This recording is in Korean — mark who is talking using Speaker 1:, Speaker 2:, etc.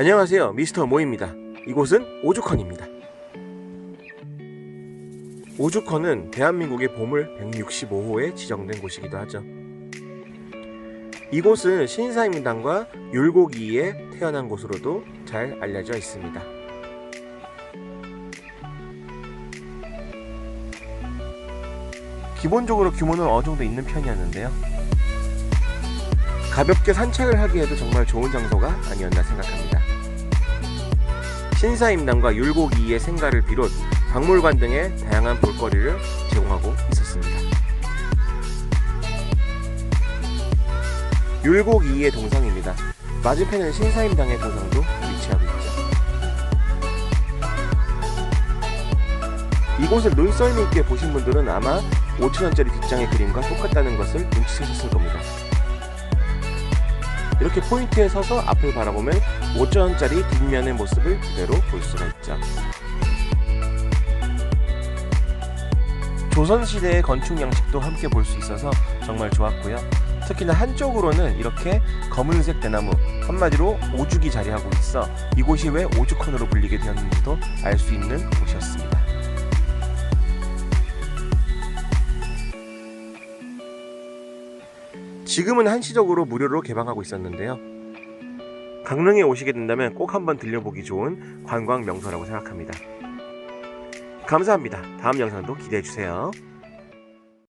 Speaker 1: 안녕하세요 미스터 모입니다. 이곳은 오죽헌입니다. 오죽헌은 대한민국의 보물 165호에 지정된 곳이기도 하죠. 이곳은 신사임당과 율곡이에 태어난 곳으로도 잘 알려져 있습니다. 기본적으로 규모는 어느 정도 있는 편이었는데요. 가볍게 산책을 하기에도 정말 좋은 장소가 아니었나 생각합니다. 신사임당과 율곡이의 생가를 비롯 박물관 등의 다양한 볼거리를 제공하고 있었습니다. 율곡이의 동상입니다. 맞은편에는 신사임당의 동상도 위치하고 있죠. 이곳을 눈썰미 있게 보신 분들은 아마 5천원짜리 뒷장의 그림과 똑같다는 것을 눈치채셨을 겁니다. 이렇게 포인트에 서서 앞을 바라보면 5천원짜리 뒷면의 모습을 그대로 볼 수가 있죠. 조선시대의 건축 양식도 함께 볼 수 있어서 정말 좋았고요. 특히나 한쪽으로는 이렇게 검은색 대나무, 한마디로 오죽이 자리하고 있어 이곳이 왜 오죽헌으로 불리게 되었는지도 알 수 있는 곳이었습니다. 지금은 한시적으로 무료로 개방하고 있었는데요. 강릉에 오시게 된다면 꼭 한번 들려보기 좋은 관광 명소라고 생각합니다. 감사합니다. 다음 영상도 기대해 주세요.